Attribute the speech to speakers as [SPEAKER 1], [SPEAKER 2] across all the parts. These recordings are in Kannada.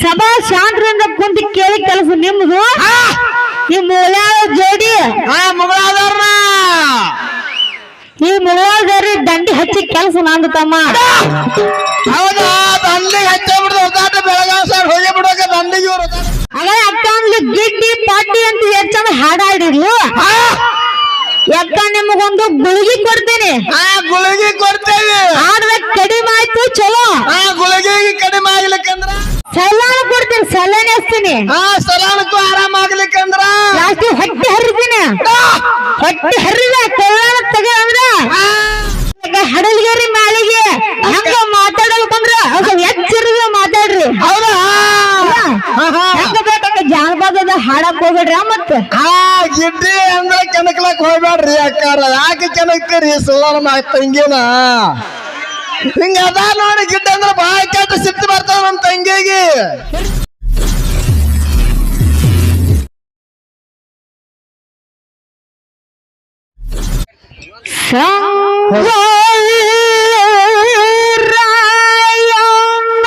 [SPEAKER 1] ಸಭಾ ಶಾಂತರಿಂದ ಕುಂತು ಕೇಳಿ ಕೆಲಸ ನಿಮ್ದು? ಈ ಮೂಲ್ಯಾಳ ಜೋಡಿ? ಈ ಮುಳುವಾದರಿ ದಂಡಿ ಹಚ್ಚಿ ಕೆಲಸ ನಂದು ತಮ್ಮ.
[SPEAKER 2] ಹೌದಾ? ದಂಡಿಗೆ ಹಚ್ಚಬಿಡ್ದು ಒದ್ದಾಟ ಬೆಳಗಾವ್ ಸರ್ ಹೋಗಿ ಬಿಡೋಕೆ ದಂಡಿಗೆ.
[SPEAKER 1] ಅದೇ ಅಕ್ಕ ಗಿಡ್ಡಿ ಪಾಟಿ ಅಂತ ಹೆಚ್ಚಂದ ಹಾಡಾಡಿರ್ಲು ಯಾಕ ನಿಮಗೊಂದು ಗುಳಿಗೆ ಕೊಡ್ತೀನಿ.
[SPEAKER 2] ಆ ಗುಳಿಗೆ ಕೊಡ್ತೇವೆ.
[SPEAKER 1] ಆದ್ರೆ ಕಡಿಮೆ ಆಯ್ತು ಚಲೋ.
[SPEAKER 2] ಆ ಗುಳಿಗೆ ಕಡಿಮೆ ಆಗ್ಲಿಕ್ಕಂದ್ರ?
[SPEAKER 1] ಸಲಾನ ಕೊಡ್ತೀನಿ ಸಲನೆ ಹಚ್ತೀನಿ.
[SPEAKER 2] ಆ ಸಲಾನಕ್ಕೂ ಆರಾಮ ಆಗ್ಲಿಕ್ಕಂದ್ರ?
[SPEAKER 1] ಲಾಸ್ಟ್ ಹೊಟ್ಟೆ ಹರಿತೀನಿ. ಹೊಟ್ಟೆ ಹರಿದ ಕೈಲಾನ ತಗೊಂಡ್ರ ಹಡಲ್ಗೇರಿ ಮಾಳಿಗೆ ಹಂಗ ಮಾತಾಡಬೇಕಂದ್ರ? ಸ್ವಲ್ಪ ಎಚ್ಚರಿದ ಮಾತಾಡ್ರಿ.
[SPEAKER 2] ಹೌದಾ?
[SPEAKER 1] ಜಾನಪದದ ಹಾಡಕ್ ಹೋಗ್ಬೇಡ್ರಿ ಮತ್ತ.
[SPEAKER 2] ಆ ಗಿಡ್ಡಿ ಅಂದ್ರೆ ಕೆಣಕ್ಲಕ್ ಹೋಗ್ಬೇಡ್ರಿ ಅಕ್ಕಾರ. ಯಾಕೆ ಕೆಣಕ್ತೀರಿ? ಸುಳ್ಳ ಮಾತ್ ತಂಗಿನ. ಹಿಂಗ ಅದ ನೋಡಿ ಗಿಡ್ಡ ಅಂದ್ರೆ ಬಾಯಿ ಕೆಟ್ಟ ಸಿಟ್ಟು ಬರ್ತಾವ ನಮ್ ತಂಗಿಗೆ.
[SPEAKER 1] ಸಂಗರಾಯಮ್ಮ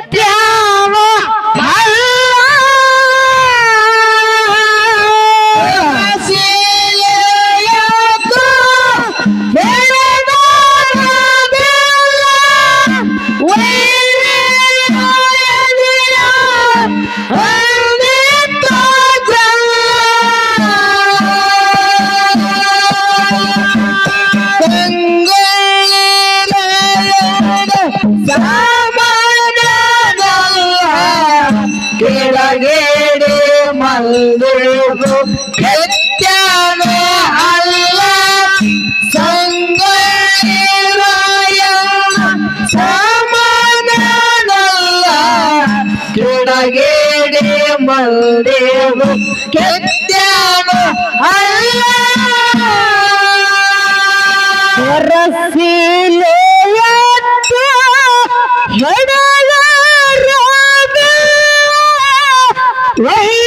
[SPEAKER 1] ಕೆಳಗೇಡಿ
[SPEAKER 2] ಮಲ್ದೇವು ಕೆತ್ತಾನ ಅಲ್ಲ.
[SPEAKER 1] ರಸಿಲೆಯತ್ತು ಹೆಡಗಾರವ ವೈರಿಯದಿಯ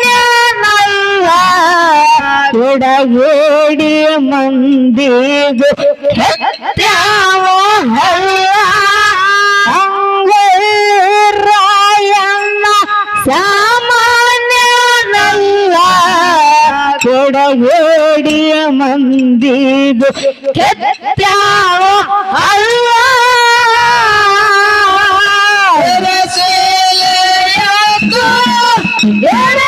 [SPEAKER 1] ಸಾಮಾನ್ಯನಲ್ಲ ಎಡಗೇಡಿ ಮಂದಿಗೆ ಹಳ್ಳ ಸಂಗೊಳ್ಳಿ ರಾಯಣ್ಣ ಸಾಮಾನ್ಯನಲ್ಲ ಕೆಡಗೇಡಿ ಮಂದಿಗೆ ಅಲ್ಲ.
[SPEAKER 2] ಕೆಳಗೇಡಿ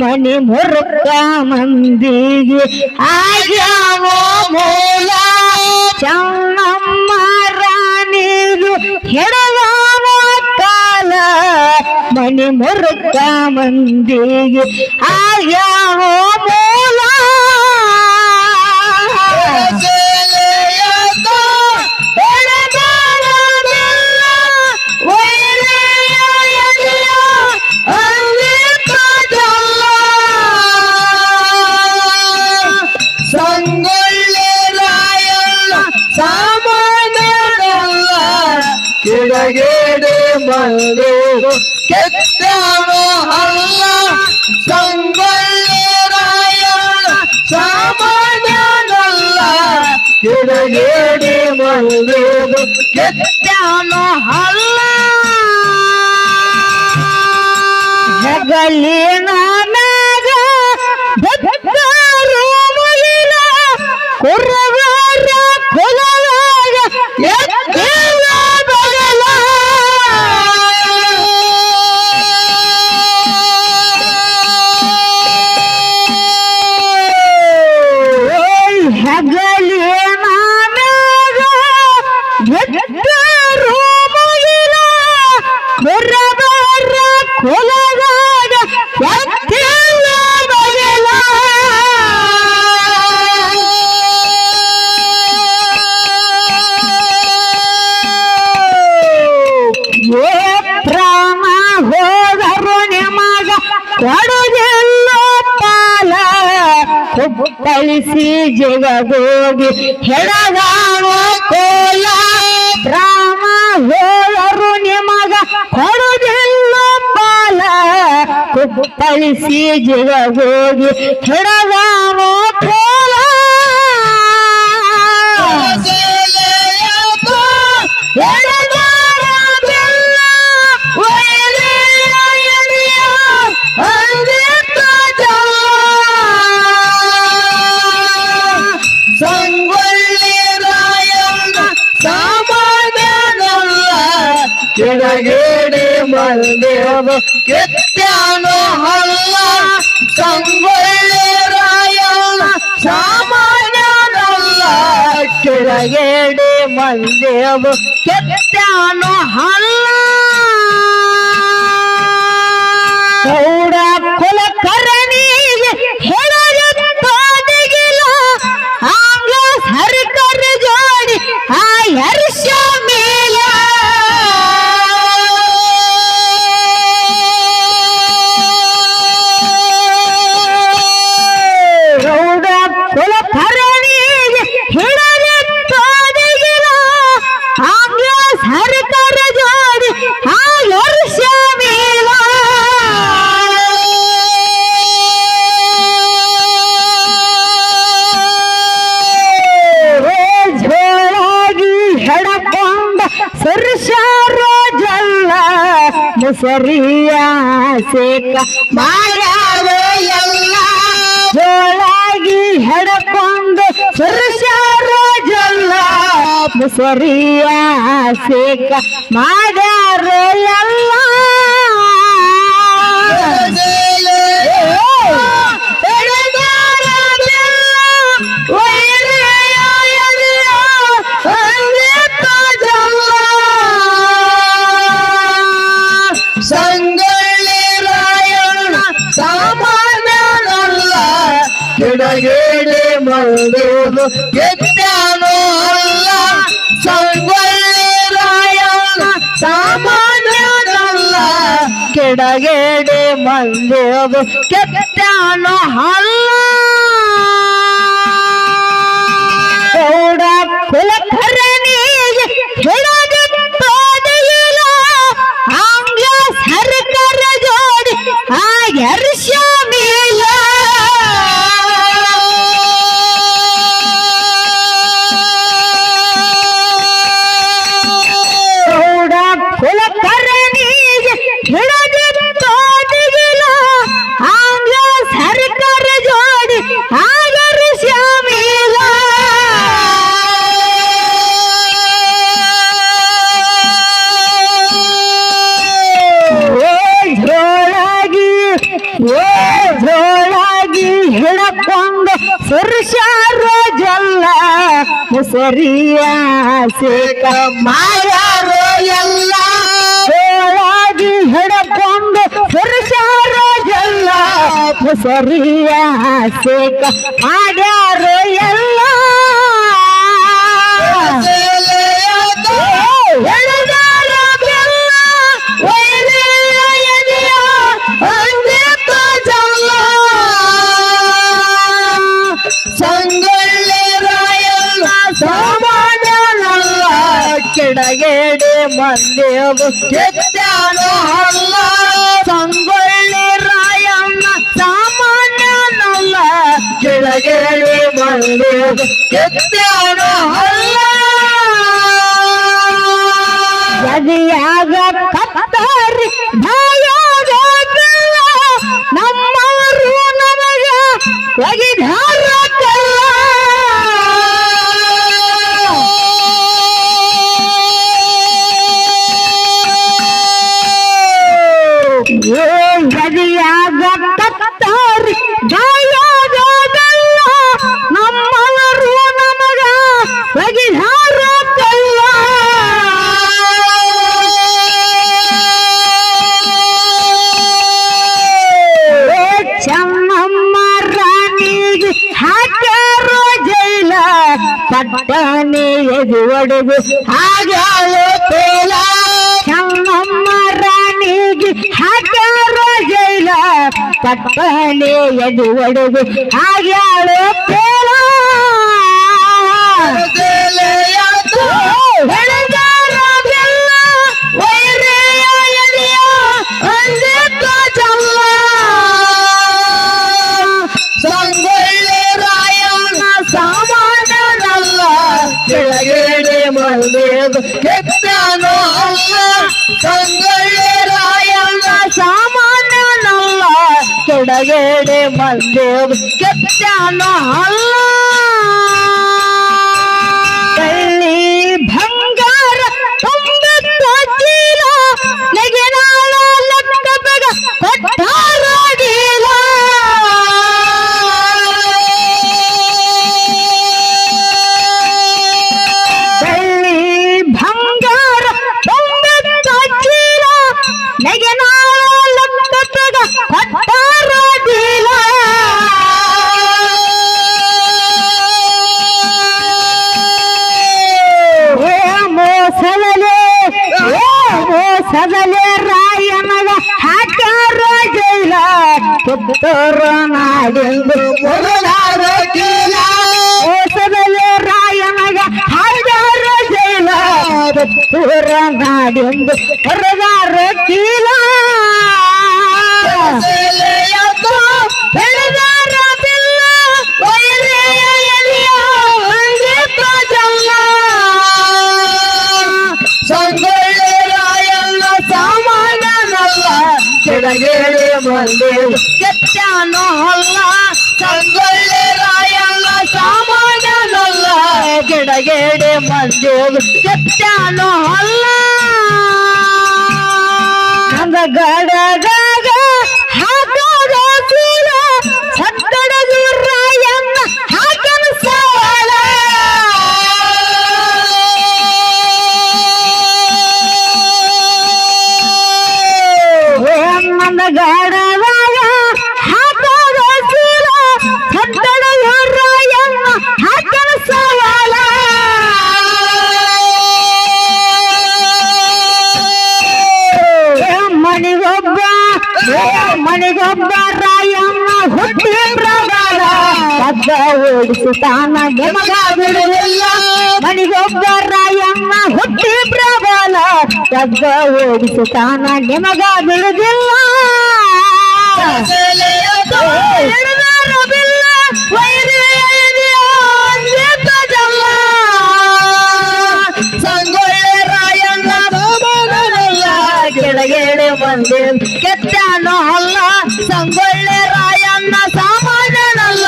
[SPEAKER 1] ಮನಿ ಮುರುಕ ಮಂದಿಗೆ ಆಗ್ಯಾವ ಮೂಲ. ಚನ್ನಮ್ಮ ರಾಣಿರು ಹೆಡಗಾವ ಕಾಲ. ಮಣಿ ಮುರುಕ ಮಂದಿಗೆ ಆಗ್ಯಾವ ಮೂಲ.
[SPEAKER 2] ಕೆಳಗೇಡೆ ಬಂದು ಕೆತ್ತವ ಅಲ್ಲ ಸಂಗೊಳ್ಳಿ ಸಾಮಾನಲ್ಲ ಕೆಳಗೇಡೆ ಬಂದು ಮಹಲ್ಲ ಅಲ್ಲ.
[SPEAKER 1] ಜಗಲಿನ ಹುಬ್ಬಳಿಸಿ ಜಗಗೋಗಿ ಹೋಗಿ ಕೋಲ
[SPEAKER 2] ಸಂಗೊಳ್ಳಿ Yeah, yeah, ಕೆಳಗೇಡಿ ಮಂದೇವ ಕೆತ್ತಾನೋ ಅಲ್ಲ ಸಂಗೊಳ್ಳಿ ರಾಯಣ್ಣ ಸಾಮಾನ್ಯನಲ್ಲ
[SPEAKER 1] ಕೆಳಗೇಡಿ ಕೆತ್ತಾನು ಮುಸರಿಯ ಸೇಕ. ಮಾಡ್ಯಾವ ಎಲ್ಲ ಜೋಳಾಗಿ ಹೆಡಕೊಂಡು ಸುರ್ಷಾರೋ ಜಲ್ಲ. ಮುಸರಿಯ ಸೇಕ. ಮಾಡ್ಯಾರ ಎಲ್ಲ
[SPEAKER 2] ಕೆಳಗೇಡಿ ಮಂದೇವು ಕೆತ್ತಾನೋ ಅಲ್ಲ, ಸಂಗೊಳ್ಳಿ ರಾಯ ಸಾಮಾನ್ಯನಲ್ಲ.
[SPEAKER 1] ಕೆಡಗೇಡೆ ಮಂದೇವು ಕೆತ್ತಾನು ಹಲ್ಲ ಗೌಡ ಕುಲಕರ್ಣಿಗೆ ಹಿಡದಿತ್ತೋದಿಲ್ಲ ಆಂಗ್ಲ ಸರ್ಕಾರ ಜೋಡಿ ಆ ಹರ್ಷ ಮುಸರಿಯ ಸೇಕ ಮಾಡ್ಯಾರೋ ಎಲ್ಲ. ಹೋಳಾಗಿ ಹಿಡಕೊಂಡು ಸುರಸಾರೋ ಎಲ್ಲ. ಮುಸರಿಯ ಸೇಕ ಮಾಡ್ಯಾರೋ ಎಲ್ಲ. ಕೆತ್ತಾನೋ ಅಲ್ಲ. ಸಂಗೊಳ್ಳಿ ರಾಯಣ್ಣ ಸಾಮಾನ್ಯನಲ್ಲ. ಕೆಳಗೆ ಮಂದೇವು ಕೆತ್ತಾನೋ ಅಲ್ಲ. ಗದಿಯಾಗ ಕತ್ತರಿ ನಮಗ ಒಗಿದಾರ. ಪಟ್ಟನೆ ಎದು ಒಡೆದು ಹಾಗ್ಯಾಳೋ ಕೆಳಗಡೆ ಮಂದೇದು ಕೆತ್ತಾನೋ ಅಲ್ಲ. ಸಂಗೊಳ್ಳಿ ರಾಯಣ್ಣ ಸಾಮಾನ್ಯನಲ್ಲ ಕೆಳಗೇಳಿ ಮಂದಿ ಕೆತ್ತಾನೋ ಅಲ್ಲ. ಸಂಗೊಳ್ಳಿ ರಾಯಲ್ಲ ಸಾಮಾನ್ಯನಲ್ಲ ಕೆಳಗೇಡಿ ಮಂದಿ ಕೆತ್ತಾನು ಅಲ್ಲ. ಅಂದ ಮಣಿಗೊಬ್ಬ ರಾಯಣ್ಣ ಹುಟ್ಟಿ ಪ್ರಬಲ ಕದ್ದ ಓಡಿಸುತ್ತಾನ ನಿಮಗ ಬಿಡುವುದಿಲ್ಲ. ಮಣಿಗೊಬ್ಬ ರಾಯಣ್ಣ ಹುಟ್ಟಿ ಪ್ರಬಲ ಪದ್ದ ಓಡಿಸುತ್ತಾನ ನಿಮಗ ಬಿಡುವುದಿಲ್ಲ. ಕೆಳಗಡೆ ಮಂದಿ ಕೆತ್ತಾನೋ ಅಲ್ಲ ಸಂಗೊಳ್ಳಿ ರಾಯಣ್ಣ ಸಾಮಾನ್ಯನಲ್ಲ.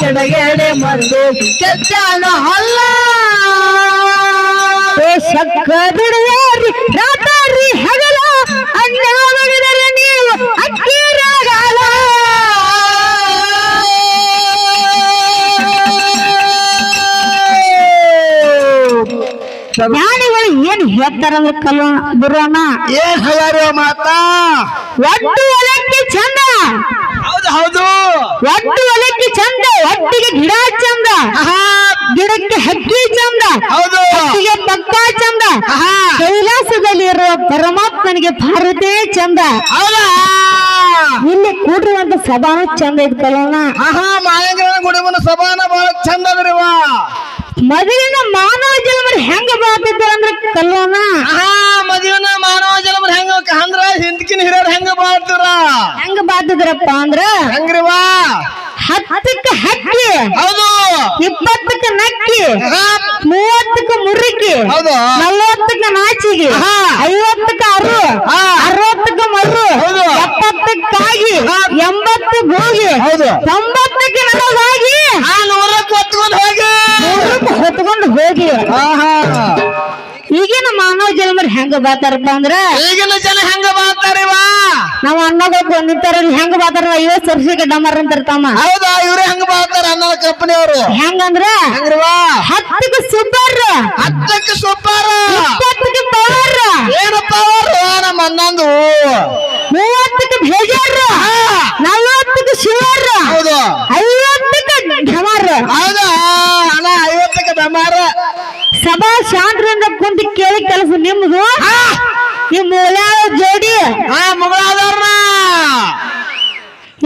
[SPEAKER 1] ಕೆಡಗೇಡೆ ಮಂದಿ ಕೆತ್ತಾನೋ ಅಲ್ಲ. ಶಕ್ಕ ಬಿಡುವಾರಿ ರಾತ್ರಿ ಹಗಲ ಅನ್ಯಾವಗಿದರೆ ನೀವು ಅಕ್ಕಿರಾಗಲ್ಲ ಜ್ಞಾನಿಗಳು ಏನ್ ಹೇಳ್ತಾರಲ್ಲ ಕಲ ಗುರುವಣ್ಣ?
[SPEAKER 2] ಏನ್ ಹೇಳ್ಯಾರ ಮಾತಾ?
[SPEAKER 1] ಒಟ್ಟು ಒಲಕ್ಕಿ ಚಂದ.
[SPEAKER 2] ಹೌದು ಹೌದು.
[SPEAKER 1] ಒಟ್ಟು ಹೊಲಕ್ಕೆ ಚಂದ. ಒಟ್ಟಿಗೆ ಗಿಡ ಚಂದ. ಗಿಡಕ್ಕೆ ಹಕ್ಕಿ ಚಂದ.
[SPEAKER 2] ಹೌದು.
[SPEAKER 1] ಹಕ್ಕಿಗೆ ಪಕ್ಕ ಚಂದ. ಕೈಲಾಸದಲ್ಲಿರುವ ಪರಮಾತ್ಮನಿಗೆ ಭಾರತೇ ಚಂದ.
[SPEAKER 2] ಹೌದಾ?
[SPEAKER 1] ಇಲ್ಲಿ ಕೂಡಿರುವಂತ ಸಭಾನು ಚಂದ ಇರ್ತಲ್ಲ ಕಲ್ವಣ್ಣ
[SPEAKER 2] ಆಹಾ ಮಾಯಂಗ್ರನ ಗುಡಿಮನ ಸಭಾನ ಬಹಳ ಚಂದ ಅದ್ರಿವ
[SPEAKER 1] ಮೊದಲಿನ ಮಾನವ ಜನ್ಮರ ಹೆಂಗ ಬಾಳ್ತಿದ್ರು ಅಂದ್ರೆ ಕಲ್ಲಾನ
[SPEAKER 2] ಆಹಾ ಮದುವೆನ ಮಾನವ ಜನ್ಮರ ಹೆಂಗ ಅಂದ್ರ ಹಿಂದಕಿನ ಹಿರಿಯರ್ ಹೆಂಗ ಬಾಳ್ತಾರ?
[SPEAKER 1] ಹೆಂಗ ಬಾಳ್ತಿದ್ರಪ್ಪ ಅಂದ್ರ?
[SPEAKER 2] ಹೆಂಗ್ರಿವಾ
[SPEAKER 1] ಹತ್ತಕ್ಕ ಹಕ್ಕಿ.
[SPEAKER 2] ಹೌದು.
[SPEAKER 1] ಇಪ್ಪತ್ತಕ್ಕ ನಕ್ಕಿ. ಮೂವತ್ತಕ್ಕ ಮುರುಕಿ.
[SPEAKER 2] ಹೌದು.
[SPEAKER 1] ನಲವತ್ತಕ್ಕ ನಾಚಿಗೆ. ಐವತ್ತಕ್ಕ ಅರು. ಅರವತ್ತಕ್ಕ ಮರು.
[SPEAKER 2] ಹೌದು.
[SPEAKER 1] ಎಪ್ಪತ್ತಕ್ಕ ಕಾಗಿ.
[SPEAKER 2] ಹಾ.
[SPEAKER 1] ಎಂಬತ್ತು ಭೋಗಿ.
[SPEAKER 2] ಹೌದು.
[SPEAKER 1] ತೊಂಬತ್ತಕ್ಕೆ ನಲವಾಗಿ.
[SPEAKER 2] ನೂರಕ್ಕೆ ಹೊತ್ಕೊಂಡು ಹೋಗಿ.
[SPEAKER 1] ನೂರಕ್ಕೆ ಹೊತ್ಕೊಂಡು ಹೋಗಿ. ಈಗಿನ ಮಾನವ ಜನ್ಮರ್ ಹೆಂಗ ಬಾತಾರಪ್ಪ ಅಂದ್ರ?
[SPEAKER 2] ಈಗಿನ ಜನ ಹೆಂಗ ಬಾತಾರಿವ
[SPEAKER 1] ನಾವ್ ಅಣ್ಣಗೋಗ್ ನಿಂತಾರ ಹೆಂಗ ಬಾತಾರ ಐವತ್ ಡಮರ್ ಅಂತ ತಮ್ಮ.
[SPEAKER 2] ಹೌದಾ? ಇವ್ರೆ ಹೆಂಗ ಬಾತಾರ ಅನ್ನೋ ಕಂಪನಿ ಅವರು.
[SPEAKER 1] ಹೆಂಗಂದ್ರ? ಹತ್ತಕ್ಕೆ ಸೂಪರ್
[SPEAKER 2] ಹತ್ತಕ್ಕೆ ಸೂಪರ್
[SPEAKER 1] ಇಪ್ಪತ್ತಕ್ಕೆ ಪವರ್
[SPEAKER 2] ಏನು ಪವರ್ ನಮ್ಮ ಅನ್ನೊಂದು
[SPEAKER 1] ಮೂವತ್ತಕ್ಕೆ ಬೇಜಾರ್. ನಲ್ವತ್ತಕ್ಕೆ ಶಿವರ್.
[SPEAKER 2] ಹೌದು.
[SPEAKER 1] ಐವತ್ತಕ್ಕೆ ಢಮರ್.
[SPEAKER 2] ಹೌದಾ.
[SPEAKER 1] ಸಭಾ ಶಾಂತರಿಂದ ಕುಂತು ಕೇಳಿ ಕೆಲಸ ನಿಮ್ದು? ಈ ಮೂಲ್ಯಾಳ ಜೋಡಿ?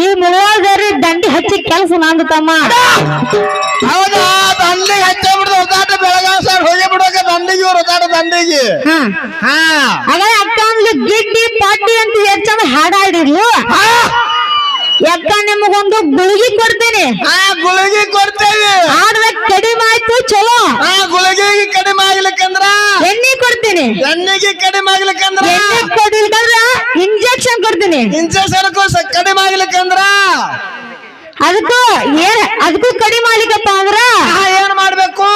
[SPEAKER 1] ಈ ಮುಳುವಾದವ್ರಿ ದಂಡಿ ಹಚ್ಚಿ ಕೆಲಸ ನಂದು ತಮ್ಮ.
[SPEAKER 2] ಹೌದಾ? ದಂಡಿಗೆ ಹಚ್ಚ ಬಿಡ್ದು ಬೆಳಗಾವ್ ಸರ್ ಹೋಗಿ ಬಿಡೋಕ ದಂಡಿಗೆ ಹೊತ್ತಾಟ ದಂಡಿಗೆ.
[SPEAKER 1] ಅದೇ ಅಕ್ಕ ಅಂದ್ಲು ಗಿಡ್ಡಿ ಪಾಟಿ ಅಂತ ಹೆಚ್ಚಂದ ಹಾಡಾಡಿರ್ಲು ಯಾಕ ನಿಮಗೊಂದು ಗುಳಿಗೆ ಕೊಡ್ತೇನೆ.
[SPEAKER 2] ಗುಳಿಗೆ ಕೊಡ್ತೇವೆ
[SPEAKER 1] ಆಡ್ದ ಕಡಿಮೆ ಆಯ್ತು ಚಲೋ.
[SPEAKER 2] ಹಾ ಗುಳಿಗೆಗೆ ಕಡಿಮೆ ಆಗ್ಲಿಕ್ಕಂದ್ರ
[SPEAKER 1] ಎಣ್ಣೆ ಕೊಡ್ತೀನಿ.
[SPEAKER 2] ಎಣ್ಣೆಗೆ ಕಡಿಮೆ ಆಗ್ಲಿಕ್ಕಂದ್ರ
[SPEAKER 1] ಕೊಡ್ಲಿಕ್ಕಂದ್ರ ಇಂಜೆಕ್ಷನ್ ಕೊಡ್ತೀನಿ.
[SPEAKER 2] ಇಂಜೆಕ್ಷನ್ ಕಡಿಮೆ ಆಗ್ಲಿಕ್ಕಂದ್ರ
[SPEAKER 1] ಅದಕ್ಕೂ ಏನ್ ಅದಕ್ಕೂ ಕಡಿಮೆ ಮಾಡ್ಲಿಕ್ಕಪ್ಪ ಅಂದ್ರ?
[SPEAKER 2] ಆ ಏನ್ ಮಾಡ್ಬೇಕು?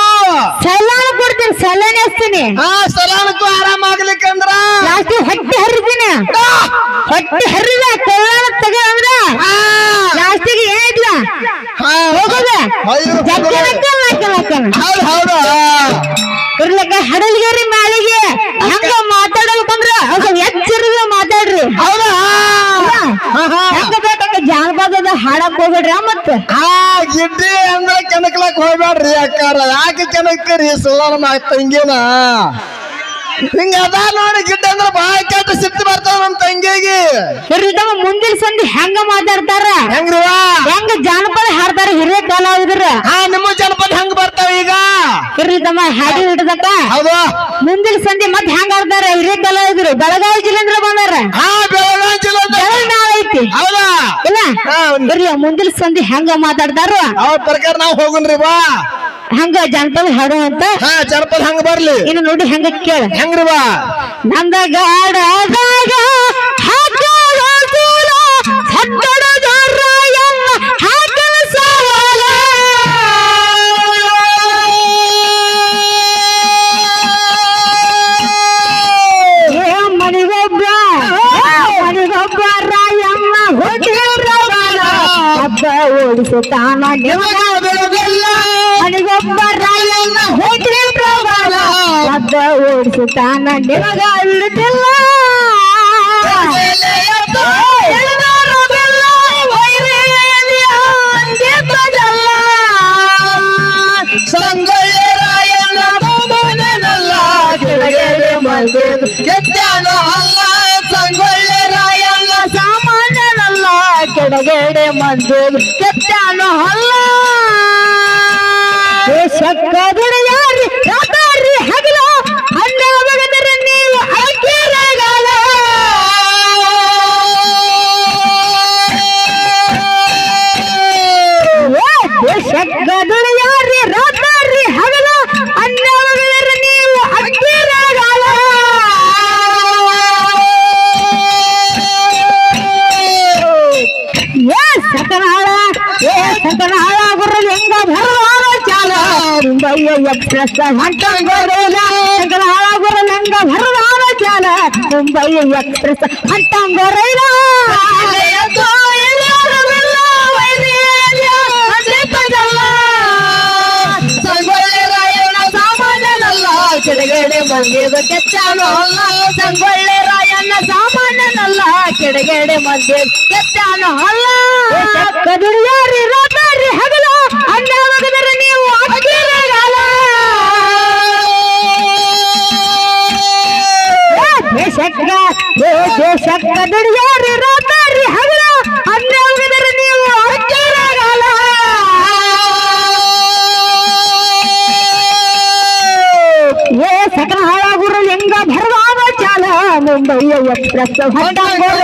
[SPEAKER 1] ಸಲಾನ ಕೊಡ್ತೀನಿ ಸಲಾನೆ ಹಚ್ತೀನಿ.
[SPEAKER 2] ಹಾ ಸಲಾನಕ್ಕೂ ಆರಾಮ ಆಗ್ಲಿಕ್ಕಂದ್ರ
[SPEAKER 1] ಜಾಸ್ತಿ ಹೊಟ್ಟೆ ಹರಿತೀನಿ. ಹೊಟ್ಟೆ ಹರಿದ ಕಲ್ಯಾಣ ತಗ ಅಂದ್ರ
[SPEAKER 2] ಹಾ!
[SPEAKER 1] ಲಾಸ್ಟಿಗೆ ಏನಿಲ್ಲ. ಹೋಗೋದ.
[SPEAKER 2] ಹೌದು ಹೌದು.
[SPEAKER 1] ಇರ್ಲಕ್ಕ ಹಡಲ್ಗೇರಿ ಮಾಳಿಗೆ ಹಂಗ ಮಾತಾಡಬೇಕಂದ್ರ ಅದು ಎಚ್ಚರದ ಮಾತಾಡ್ರಿ.
[SPEAKER 2] ಹೌದಾ.
[SPEAKER 1] ಹೆಂಗ ಬೇಕಂಗ ಜಾನಪದದ ಹಾಡಕ್ ಹೋಗ್ಬೇಡ್ರಿ ಮತ್ತ?
[SPEAKER 2] ಆ ಗಿಡ್ಡಿ ಅಂದ್ರೆ ಕೆಣಕ್ಲಕ್ ಹೋಗ್ಬೇಡ್ರಿ ಅಕ್ಕಾರ. ಯಾಕೆ ಕೆಣಕ್ತೀರಿ? ಸುಳ್ಳನ ತಂಗಿನ. ಹಿಂಗ ಅದ ನೋಡಿ ಗಿಡ್ಡ ಅಂದ್ರೆ ಬಾಳ ಕೆಟ್ಟ ಸಿಟ್ಟು ಬರ್ತಾವ ನಮ್ ತಂಗಿಗೆ.
[SPEAKER 1] ಮುಂದಿನ ಸಂಧಿ ಹೆಂಗ ಮಾತಾಡ್ತಾರ?
[SPEAKER 2] ಹೆಂಗ್ರಿವಾ
[SPEAKER 1] ಹೆಂಗ ಜಾನಪದ ಹಾಡ್ತಾರ ಹಿರಿಯ ಕಲಾವಿದ್ರ
[SPEAKER 2] ಹಾ ನಿಮ್ಮ ಜನಪದ ಹೆಂಗ್ ಬರ್ತಾವ ಈಗ?
[SPEAKER 1] ಇರ್ಲಿ ತಮ್ಮ ಹಾಡಿ ಹಿಡ್ದಕ್ಕ?
[SPEAKER 2] ಹೌದು.
[SPEAKER 1] ಮುಂದಿನ ಸಂಧಿ ಮತ್ ಹೆಂಗ ಆಡ್ತಾರ ಹಿರಿಯ ಕಲಾವಿದ್ರು ಬೆಳಗಾವಿ ಜಿಲ್ಲೆಂದ್ರ ಬಂದಾರ?
[SPEAKER 2] ಹಾ ಬೆಳಗಾವಿ ಜಿಲ್ಲೆ
[SPEAKER 1] ಐತಿ.
[SPEAKER 2] ಹೌದಾ?
[SPEAKER 1] ಇಲ್ಲ?
[SPEAKER 2] ಹಾ,
[SPEAKER 1] ಬರ್ಲಿ ಮುಂದಿನ ಸಂಧಿ ಹೆಂಗ ಮಾತಾಡ್ತಾರ?
[SPEAKER 2] ಅವ್ರ ಪ್ರಕಾರ ನಾವು ಹೋಗುನ್ರಿ ಬಾ
[SPEAKER 1] ಹಂಗ ಜನಪದ ಹಾಡು ಅಂತ?
[SPEAKER 2] ಹಾ ಜನಪದ ಹಂಗ ಬರ್ಲಿ.
[SPEAKER 1] ಇನ್ನು ನೋಡಿ ಹೆಂಗ ಕೇಳ.
[SPEAKER 2] ಹೆಂಗ್ರಿ ಬಾ?
[SPEAKER 1] ನಂದ ಗಾಡದಾಗ ಹಾಕಲ ಸೂಲ,
[SPEAKER 2] ಕೆಳಗಡೆ ಮಲ್ದೇನು ಕೆತ್ತಾನೋ ಅಲ್ಲ. ಸಂಗೊಳ್ಳಿ ರಾಯಣ್ಣ
[SPEAKER 1] ಸಾಮಾನ್ಯನಲ್ಲ. ಕೆಳಗಡೆ ಮಂದಿರ ಕೆತ್ತಾನು ಅಲ್ಲ. ದೇಶಕ್ಕ ದುಡಿಯಾರಿ ಹಗಲ ಅನ್ನ ಬಗದರೆ ನೀವು ಅಕ್ಕಿರಗಾಲ ದೇಶಕ್ಕ ದುಡಿಯಾರಿ ಹಗಲ ಅನ್ನ ಬಗದರೆ ನೀವು ಅಕ್ಕಿರಗಾಲ ಸತನಾಳ ಏ ಸಕನಾಳ ಗುರು ಹೆಂಗ ಭರವಾರ ಚಾಲ ಮುಂಬೈಯ ಎಕ್ಸ್ಪ್ರೆಸ್ ಹಂಟಂಗೋರೇಲ ಸಕನಾಳ ಗುರು ಹೆಂಗ ಭರವಾರ ಚಾಲ ಮುಂಬೈಯ ಎಕ್ಸ್ಪ್ರೆಸ್ ಹಂಟಂಗೋರೇಲ
[SPEAKER 2] ಸಾಮಾನ್ಯನಲ್ಲ
[SPEAKER 1] ಕೆಡಗಡೆ ಸಂಗೊಳ್ಳಿ ರಾಯಣ್ಣ ಸಾಮಾನ್ಯನಲ್ಲ ಕೆಡಗಡೆ ಮಧ್ಯ ಕೆತ್ತಾನು ಅಲ್ಲ ಕದುರಿಯಾರಿ ರಾತ್ರಿ ಹಗಲ ಅಣ್ಣಾವಗದರೆ ನೀವು ಅಕ್ಕಿರಗಾಲ ದೇಶಕ್ಕ ದೇಶಕ್ಕ ದುಡಿಯಾರಿ ರಾತ್ರಿ ಹಗಲ. ನೀವು ಅಕ್ಕಿರಗಾಲ ಏ ಸಕಲ ಹಾಳಾಗುರು ಲಿಂಗ ಭರವಾದ ಚಾಲ. ಮುಂಬೈಯ ಎಕ್ಸ್ಪ್ರೆಸ್ ಹಾಳಾಗುರು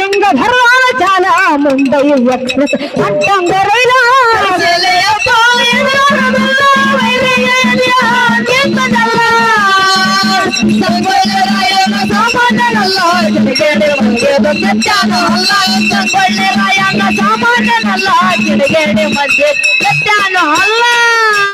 [SPEAKER 1] ಲಿಂಗ ಭರವಾದ ಚಾಲ. ಮುಂಬೈ ಎಕ್ಸ್ಪ್ರೆಸ್ ಹಟ್ಟಂಗೋರೈಲ ಸಾಮಾನ್ಯನಲ್ಲ ಕಿಡಿಗೇಡಿ ಮಧ್ಯೆ ಸತ್ಯಾನು ಅಲ್ಲ.